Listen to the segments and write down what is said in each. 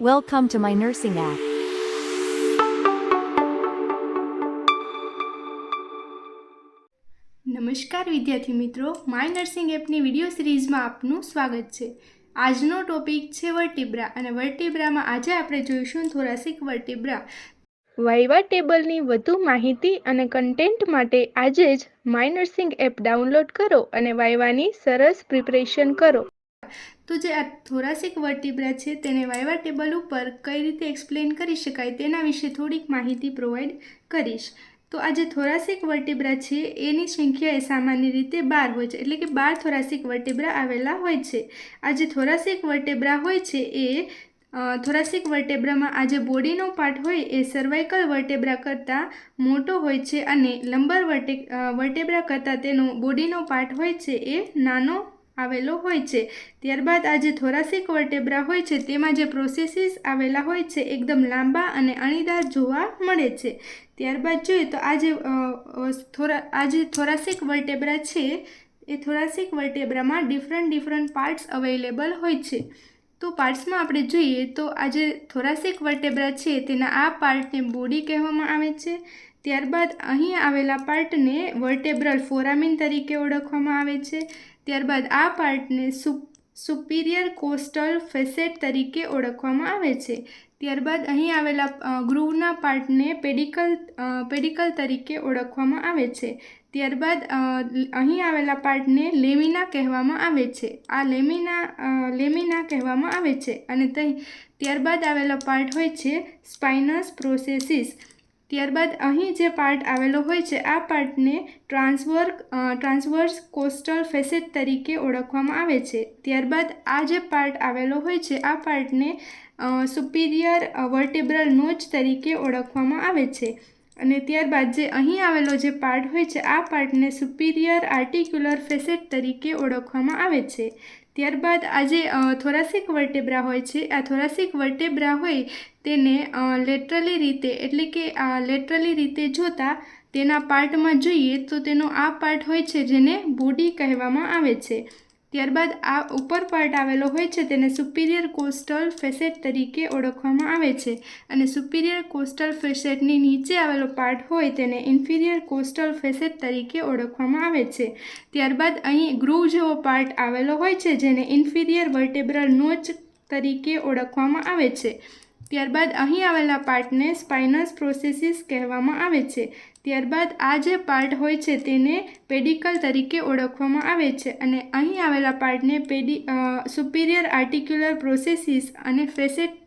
Welcome to my nursing app. નમસ્કાર વિદ્યાર્થી મિત્રો માય નર્સિંગ એપની વીડિયો સિરીઝમાં આપનું સ્વાગત છે. આજનો ટોપિક છે વર્ટિબ્રા અને વર્ટિબ્રામાં આજે આપણે જોઈશું થોરાસિક વર્ટિબ્રા વાઇવા ટેબલની વધુ માહિતી અને કન્ટેન્ટ માટે આજે જ માય નર્સિંગ એપ ડાઉનલોડ કરો અને વાઇવાની સરસ પ્રિપરેશન કરો. તો જે આ થોરાસિક વર્ટિબ્રા છે, તેને વાયવા ટેબલ ઉપર કઈ રીતે એક્સપ્લેન કરી શકાય તેના વિશે થોડીક માહિતી પ્રોવાઈડ કરીશ. તો આ જે થોરાસિક વર્ટિબ્રા છે, એની સંખ્યા એ સામાન્ય રીતે બાર હોય છે, એટલે કે બાર થોરાસિક વર્ટિબ્રા આવેલા હોય છે. આ જે થોરાસિક વર્ટેબ્રા હોય છે, એ થોરાસિક વર્ટેબ્રામાં આ જે બોડીનો પાર્ટ હોય, એ સર્વાઇકલ વર્ટેબ્રા કરતાં મોટો હોય છે અને લંબર વર્ટે વર્ટેબ્રા કરતાં તેનો બોડીનો પાર્ટ હોય છે, એ નાનો આવેલો હોય છે. ત્યારબાદ આ જે થોરાસિક વર્ટેબ્રા હોય છે. તેમાં જે પ્રોસેસીસ આવેલા હોય છે, એકદમ લાંબા અને અણીદાર જોવા મળે છે. ત્યારબાદ જોઈએ તો આ જે થોરા, આ જે થોરાસિક વર્ટેબ્રા છે, એ થોરાસિક વર્ટેબ્રામાં ડિફરન્ટ ડિફરન્ટ પાર્ટ્સ અવેલેબલ હોય છે. તો પાર્ટ્સમાં આપણે જોઈએ તો આ જે થોરાસિક વર્ટેબ્રા છે, તેના આ પાર્ટને બોડી કહેવામાં આવે છે. ત્યારબાદ અહીં આવેલા પાર્ટને વર્ટેબ્રલ ફોરામિન તરીકે ઓળખવામાં આવે છે. ત્યારબાદ આ પાર્ટને સુપ, સુપિરિયર કોસ્ટલ ફેસેટ તરીકે ઓળખવામાં આવે છે. ત્યારબાદ અહીં આવેલા ગ્રુવના પાર્ટને પેડિકલ પેડિકલ તરીકે ઓળખવામાં આવે છે. ત્યારબાદ અહીં આવેલા પાર્ટને લેમિના કહેવામાં આવે છે. આ લેમિના લેમિના કહેવામાં આવે છે. અને ત્યારબાદ આવેલો પાર્ટ હોય છે સ્પાઇનસ પ્રોસેસિસ. ત્યારબાદ અહીં જે પાર્ટ આવેલો હોય છે, આ પાર્ટને ટ્રાન્સવર ટ્રાન્સવર્સ કોસ્ટલ ફેસેટ તરીકે ઓળખવામાં આવે છે. ત્યારબાદ આ જે પાર્ટ આવેલો હોય છે, આ પાર્ટને સુપિરિયર વર્ટેબ્રલ નોચ તરીકે ઓળખવામાં આવે છે. અને ત્યારબાદ જે અહીં આવેલો જે પાર્ટ હોય છે, આ પાર્ટને સુપિરિયર આર્ટિક્યુલર ફેસેટ તરીકે ઓળખવામાં આવે છે. ત્યારબાદ આ જે થોરાસિક વર્ટેબ્રા હોય છે. આ થોરાસિક વર્ટેબ્રા હોય તેને લેટરલી રીતે, એટલે કે લેટરલી રીતે જોતા તેના પાર્ટમાં જોઈએ તો તેનો આ પાર્ટ હોય છે જેને બોડી કહેવામાં આવે છે. ત્યારબાદ આ ઉપર પાર્ટ આવેલો હોય છે, તેને સુપિરિયર કોસ્ટલ ફેસેટ તરીકે ઓળખવામાં આવે છે. અને સુપિરિયર કોસ્ટલ ફેસેટની નીચે આવેલો પાર્ટ હોય, તેને ઇન્ફિરિયર કોસ્ટલ ફેસેટ તરીકે ઓળખવામાં આવે છે. ત્યારબાદ અહીં ગ્રુવ જેવો પાર્ટ આવેલો હોય છે, જેને ઇન્ફિરિયર વર્ટેબ્રલ નોચ તરીકે ઓળખવામાં આવે છે. ત્યારબાદ અહીં આવેલા પાર્ટને સ્પાઇનસ પ્રોસેસિસ કહેવામાં આવે છે. ત્યારબાદ આ જે પાર્ટ હોય છે તેને પેડિકલ તરીકે ઓળખવામાં આવે છે અને અહીં આવેલા પાર્ટને પેડી સુપિરિયર આર્ટિક્યુલર પ્રોસેસિસ અને ફેસેટ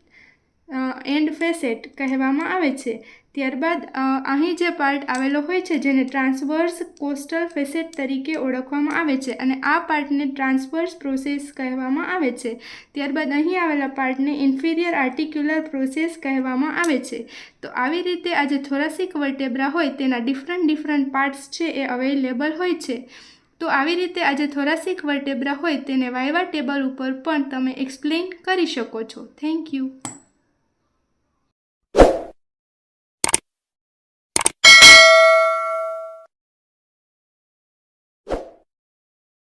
એન્ડ ફેસેટ કહેવામાં આવે છે. ત્યારબાદ અહીં જે પાર્ટ આવેલો હોય છે, જેને ટ્રાન્સવર્સ કોસ્ટલ ફેસેટ તરીકે ઓળખવામાં આવે છે અને આ પાર્ટને ટ્રાન્સવર્સ પ્રોસેસ કહેવામાં આવે છે. ત્યારબાદ, અહીં આવેલા પાર્ટને ઇન્ફિરિયર આર્ટિક્યુલર પ્રોસેસ કહેવામાં આવે છે. તો આવી રીતે આ જે થોરાસિક વર્ટેબ્રા હોય, તેના ડિફરન્ટ ડિફરન્ટ પાર્ટ્સ છે, એ અવેલેબલ હોય છે. તો આવી રીતે આ જે થોરાસિક વર્ટેબ્રા હોય, તેને વાયવા ટેબલ ઉપર પણ તમે એક્સપ્લેન કરી શકો છો. Thank you